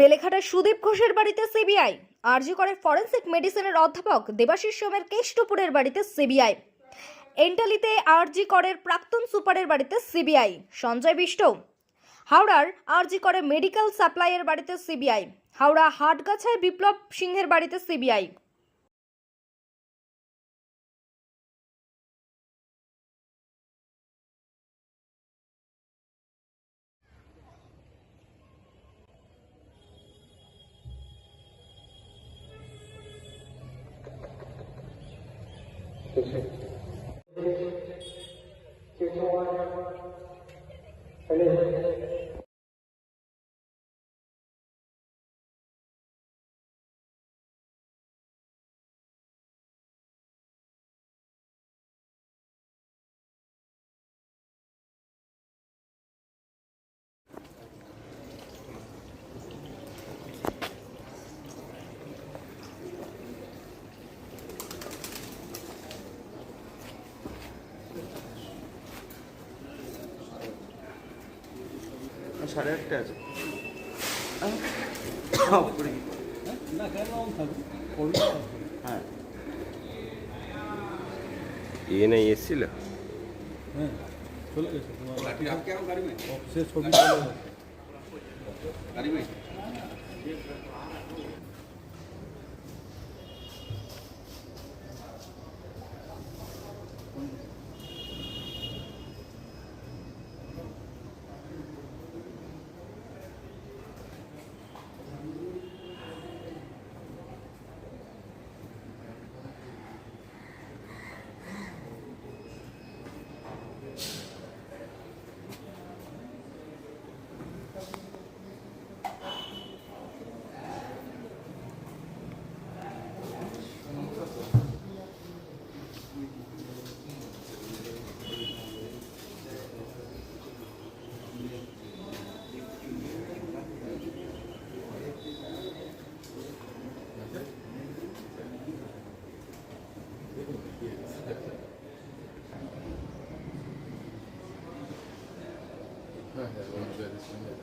বেলেঘাটার সুদীপ ঘোষের বাড়িতে সিবিআই। আরজি করে ফরেন্সিক মেডিসিনের অধ্যাপক দেবাশিস সোমের কেষ্টপুরের বাড়িতে সিবিআই। এন্টালিতে আরজি করের প্রাক্তন সুপারের বাড়িতে সিবিআই। সঞ্জয় বিষ্ট। হাওড়ার আরজি করে মেডিকেল সাপ্লাইয়ের বাড়িতে সিবিআই। হাওড়া হাটগাছায় বিপ্লব সিংহের বাড়িতে সিবিআই। થશે અને সাড়ে আটটা আছে অফ করে দিই। না হ্যাঁ এসেছিল হ্যাঁ চলে গেছে তোমার অফিসের ছবি Nachher,